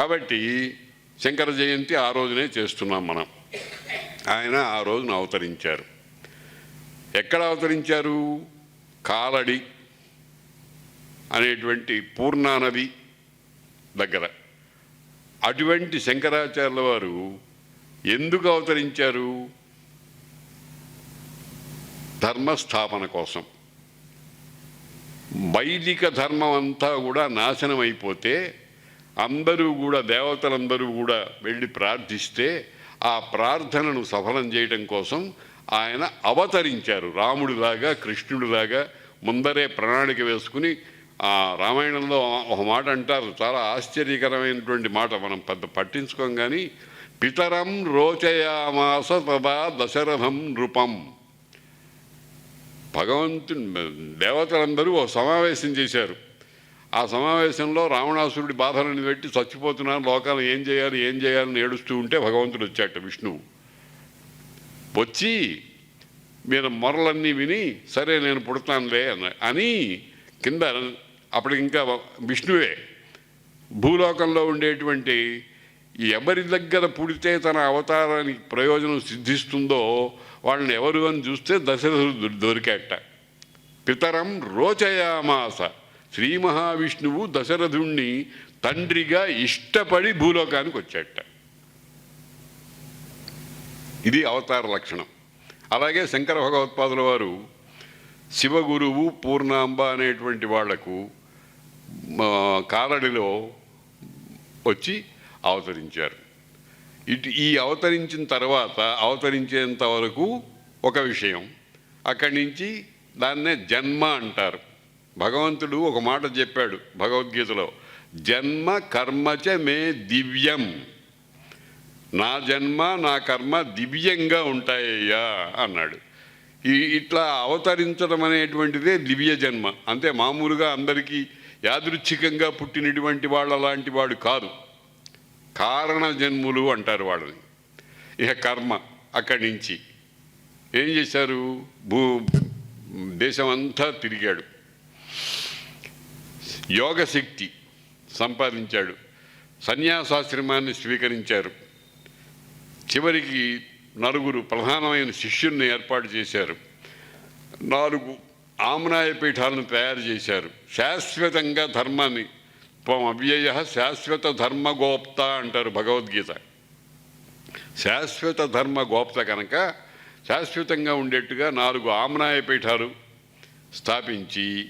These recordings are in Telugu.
కాబట్టి శంకర జయంతి ఆ రోజునే చేస్తున్నాం మనం. ఆయన ఆ రోజున అవతరించారు. ఎక్కడ అవతరించారు? కాలడి అనేటువంటి పూర్ణానది దగ్గర. అటువంటి శంకరాచార్యుల వారు ఎందుకు అవతరించారు? ధర్మస్థాపన కోసం. వైదిక ధర్మం అంతా కూడా నాశనం అయిపోతే అందరూ కూడా దేవతలందరూ కూడా వెళ్ళి ప్రార్థిస్తే ఆ ప్రార్థనను సఫలం చేయడం కోసం ఆయన అవతరించారు. రాముడిలాగా కృష్ణుడిలాగా ముందరే ప్రణాళిక వేసుకుని ఆ రామాయణంలో ఒక మాట అంటారు. చాలా ఆశ్చర్యకరమైనటువంటి మాట మనం పెద్ద పట్టించుకోం కానీ పితరం రోచయామాస తదా దశరథం నృపం. భగవంతుని దేవతలందరూ సమావేశం చేశారు. ఆ సమావేశంలో రావణాసురుడి బాధలను పెట్టి చచ్చిపోతున్నాను లోకాలు ఏం చేయాలి ఏం చేయాలని ఏడుస్తూ ఉంటే భగవంతుడు వచ్చాట విష్ణువు. వచ్చి మీరు మొరలన్నీ విని సరే నేను పుడతానులే అన్న అని కింద అప్పటికి ఇంకా విష్ణువే భూలోకంలో ఉండేటువంటి ఎవరి దగ్గర పుడితే తన అవతారానికి ప్రయోజనం సిద్ధిస్తుందో వాళ్ళని ఎవరు అని చూస్తే దశరథుడు దొరికాట. పితరం రోచయామాస. శ్రీ మహావిష్ణువు దశరథుణ్ణి తండ్రిగా ఇష్టపడి భూలోకానికి వచ్చాట ఇది అవతార లక్షణం. అలాగే శంకర భగవత్పాదుల వారు శివగురువు పూర్ణాంబ అనేటువంటి వాళ్ళకు కాలడిలో వచ్చి అవతరించారు. ఇటు ఈ అవతరించిన తర్వాత అవతరించేంత వరకు ఒక విషయం. అక్కడి నుంచి దాన్నే జన్మ అంటారు. భగవంతుడు ఒక మాట చెప్పాడు భగవద్గీతలో జన్మ కర్మచ మే దివ్యం. నా జన్మ నా కర్మ దివ్యంగా ఉంటాయ్యా అన్నాడు. ఈ ఇట్లా అవతరించడం అనేటువంటిదే దివ్య జన్మ. అంతే మామూలుగా అందరికీ యాదృచ్ఛికంగా పుట్టినటువంటి వాళ్ళ లాంటి వాడు కాదు కారణ జన్ములు అంటారు వాళ్ళని. ఇక కర్మ అక్కడి నుంచి. ఏం చేశారు? భూ దేశమంతా తిరిగాడు. యోగశక్తి సంపాదించాడు. సన్యాసాశ్రమాన్ని స్వీకరించారు. చివరికి నలుగురు ప్రధానమైన శిష్యుల్ని ఏర్పాటు చేశారు. నాలుగు ఆమ్నాయ పీఠాలను తయారు చేశారు. శాశ్వతంగా ధర్మాన్ని అవ్యయ శాశ్వత ధర్మగోప్త అంటారు భగవద్గీత. శాశ్వత ధర్మ గోప్త కనుక శాశ్వతంగా ఉండేట్టుగా నాలుగు ఆమ్నాయ పీఠాలు స్థాపించి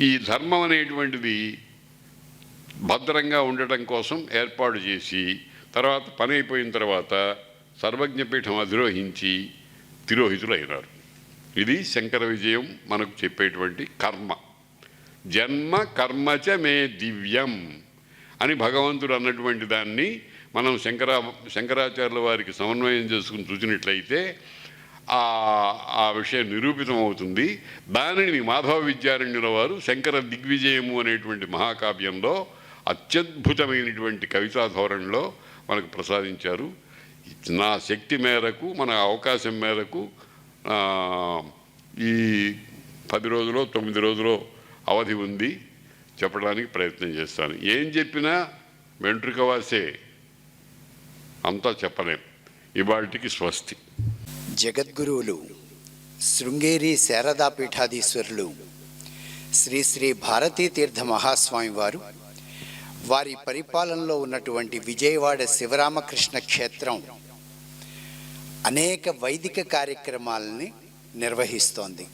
ఈ ధర్మం అనేటువంటిది భద్రంగా ఉండటం కోసం ఏర్పాటు చేసి తర్వాత పని అయిపోయిన తర్వాత సర్వజ్ఞపీఠం అధిరోహించి తిరోహితులైనారు. ఇది శంకర విజయం మనకు చెప్పేటువంటి కర్మ. జన్మ కర్మచ మే దివ్యం అని భగవంతుడు అన్నటువంటి దాన్ని మనం శంకరా శంకరాచార్యుల వారికి సమన్వయం చేసుకుని చూసినట్లయితే ఆ విషయం నిరూపితం అవుతుంది దానిని మాధవ విద్యారణ్యుల వారు శంకర దిగ్విజయము అనేటువంటి మహాకావ్యంలో అత్యద్భుతమైనటువంటి కవితా ధోరణిలో మనకు ప్రసాదించారు. నా శక్తి మేరకు మన అవకాశం మేరకు ఈ పది రోజులో తొమ్మిది రోజులో అవధి ఉంది. చెప్పడానికి ప్రయత్నం చేస్తాను. ఏం చెప్పినా వెంట్రుక వాసే అంతా చెప్పలేం. ఇవాళకి స్వస్తి. జగద్గురువులు శృంగేరి శారదా పీఠాధీశ్వరులు శ్రీ శ్రీ భారతీ తీర్థ మహాస్వామి వారు వారి పరిపాలనలో ఉన్నటువంటి విజయవాడ శివరామకృష్ణ క్షేత్రం అనేక వైదిక కార్యక్రమాలని నిర్వహిస్తోంది.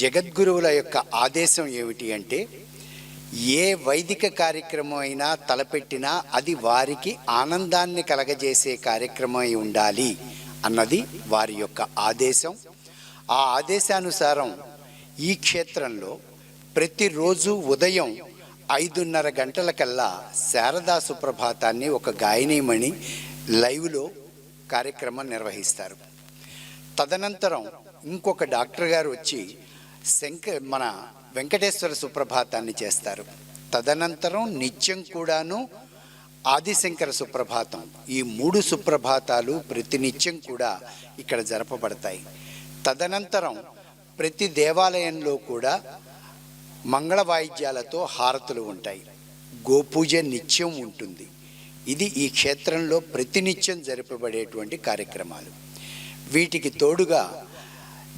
జగద్గురువుల యొక్క ఆదేశం ఏమిటి అంటే ఏ వైదిక కార్యక్రమం అయినా తలపెట్టినా అది వారికి ఆనందాన్ని కలగజేసే కార్యక్రమం అయి ఉండాలి. అన్నది వారి యొక్క ఆదేశం. ఆ ఆదేశానుసారం ఈ క్షేత్రంలో ప్రతిరోజు ఉదయం ఐదున్నర గంటలకల్లా శారదా సుప్రభాతాన్ని ఒక గాయనీమణి లైవ్లో కార్యక్రమం నిర్వహిస్తారు. తదనంతరం ఇంకొక డాక్టర్ గారు వచ్చి శంక మన వెంకటేశ్వర సుప్రభాతాన్ని చేస్తారు. తదనంతరం నిత్యం కూడాను ఆదిశంకర సుప్రభాతం. ఈ మూడు సుప్రభాతాలు ప్రతినిత్యం కూడా ఇక్కడ జరపబడతాయి. తదనంతరం ప్రతి దేవాలయంలో కూడా మంగళ వాయిద్యాలతో హారతులు ఉంటాయి. గోపూజ నిత్యం ఉంటుంది. ఇది ఈ క్షేత్రంలో ప్రతినిత్యం జరపబడేటువంటి కార్యక్రమాలు. వీటికి తోడుగా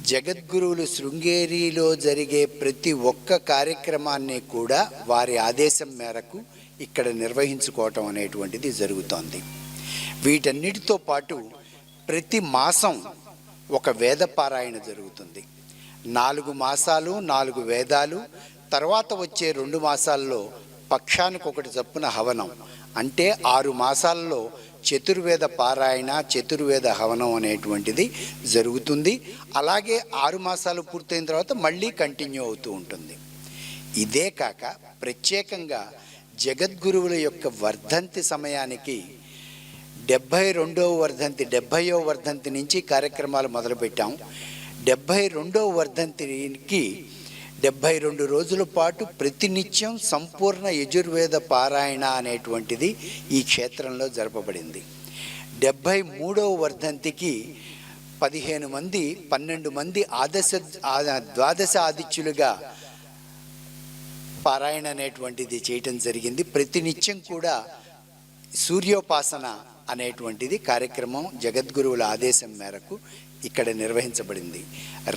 జగద్గురువులు శృంగేరిలో జరిగే ప్రతి ఒక్క కార్యక్రమాన్ని కూడా వారి ఆదేశం మేరకు ఇక్కడ నిర్వహించుకోవటం అనేటువంటిది జరుగుతోంది. వీటన్నిటితో పాటు ప్రతి మాసం ఒక వేద పారాయణ జరుగుతుంది. నాలుగు మాసాలు నాలుగు వేదాలు తర్వాత వచ్చే రెండు మాసాల్లో పక్షానికి ఒకటి చప్పున హవనం. అంటే ఆరు మాసాల్లో చతుర్వేద పారాయణ చతుర్వేద హవనం అనేటువంటిది జరుగుతుంది. అలాగే ఆరు మాసాలు పూర్తయిన తర్వాత మళ్ళీ కంటిన్యూ అవుతూ ఉంటుంది. ఇదే కాక ప్రత్యేకంగా జగద్గురువుల యొక్క వర్ధంతి సమయానికి డెబ్భై రెండవ వర్ధంతి డెబ్భైవ వర్ధంతి నుంచి కార్యక్రమాలు మొదలుపెట్టాం. డెబ్భై రెండవ వర్ధంతికి డెబ్భై రెండు రోజుల పాటు ప్రతినిత్యం సంపూర్ణ యజుర్వేద పారాయణ అనేటువంటిది ఈ క్షేత్రంలో జరపబడింది. డెబ్భై మూడవ వర్ధంతికి పదిహేను మంది పన్నెండు మంది ఆదశ ద్వాదశ ఆదిత్యులుగా పారాయణ అనేటువంటిది చేయటం జరిగింది. ప్రతినిత్యం కూడా సూర్యోపాసన అనేటువంటిది కార్యక్రమం జగద్గురువుల ఆదేశం మేరకు ఇక్కడ నిర్వహించబడింది.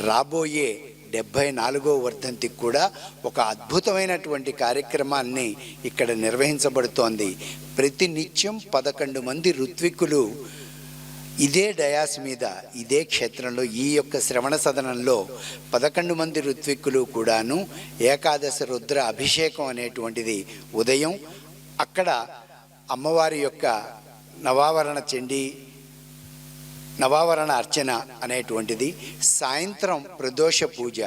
రాబోయే డెబ్భై నాలుగో వర్ధంతికి కూడా ఒక అద్భుతమైనటువంటి కార్యక్రమాన్ని ఇక్కడ నిర్వహించబడుతోంది. ప్రతినిత్యం పదకొండు మంది ఋత్విక్కులు ఇదే డయాస్ మీద ఇదే క్షేత్రంలో ఈ యొక్క శ్రవణ సదనంలో పదకొండు మంది ఋత్విక్కులు కూడాను ఏకాదశ రుద్ర అభిషేకం అనేటువంటిది ఉదయం అక్కడ అమ్మవారి యొక్క నవావరణ చండీ నవావరణ అర్చన అనేటువంటిది సాయంత్రం ప్రదోష పూజ.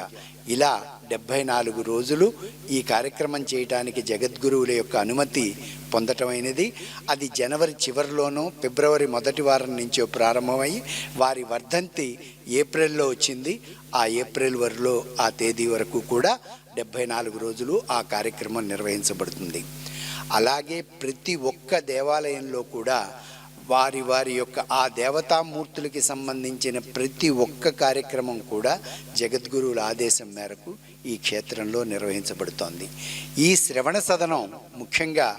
ఇలా డెబ్భై నాలుగు రోజులు ఈ కార్యక్రమం చేయటానికి జగద్గురువుల యొక్క అనుమతి పొందటమైనది. అది జనవరి చివరిలోనూ ఫిబ్రవరి మొదటి వారం నుంచో ప్రారంభమై వారి వర్ధంతి ఏప్రిల్లో వచ్చింది. ఆ ఏప్రిల్ వరలో ఆ తేదీ వరకు కూడా డెబ్భై నాలుగు రోజులు ఆ కార్యక్రమం నిర్వహించబడుతుంది. అలాగే ప్రతి ఒక్క దేవాలయంలో కూడా వారి వారి యొక్క ఆ దేవతామూర్తులకి సంబంధించిన ప్రతి ఒక్క కార్యక్రమం కూడా జగద్గురువుల ఆదేశం మేరకు ఈ క్షేత్రంలో నిర్వహించబడుతోంది. ఈ శ్రవణ సదనం ముఖ్యంగా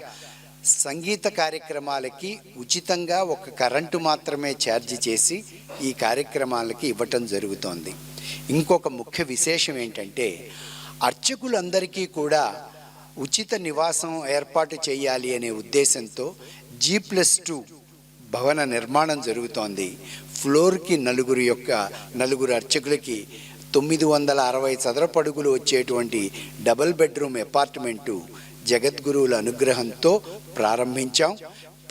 సంగీత కార్యక్రమాలకి ఉచితంగా ఒక కరెంటు మాత్రమే ఛార్జ్ చేసి ఈ కార్యక్రమాలకి ఇవ్వటం జరుగుతోంది. ఇంకొక ముఖ్య విశేషం ఏంటంటే అర్చకులందరికీ కూడా ఉచిత నివాసం ఏర్పాటు చేయాలి అనే ఉద్దేశంతో జీ ప్లస్ టూ భవన నిర్మాణం జరుగుతోంది. ఫ్లోర్కి నలుగురు యొక్క నలుగురు అర్చకులకి తొమ్మిది వందల అరవై చదరపడుగులు వచ్చేటువంటి డబుల్ బెడ్రూమ్ అపార్ట్మెంటు జగద్గురువుల అనుగ్రహంతో ప్రారంభించాం.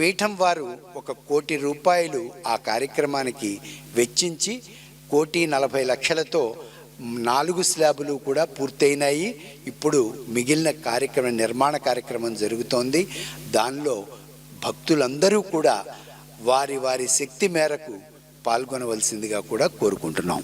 పీఠం వారు ఒక కోటి రూపాయలు ఆ కార్యక్రమానికి వెచ్చించి కోటి నలభై లక్షలతో నాలుగు స్లాబులు కూడా పూర్తయినాయి. ఇప్పుడు మిగిలిన కార్యక్రమం నిర్మాణ కార్యక్రమం జరుగుతోంది. దానిలో భక్తులందరూ కూడా వారి వారి శక్తి మేరకు పాల్గొనవలసిందిగా కూడా కోరుకుంటున్నాం.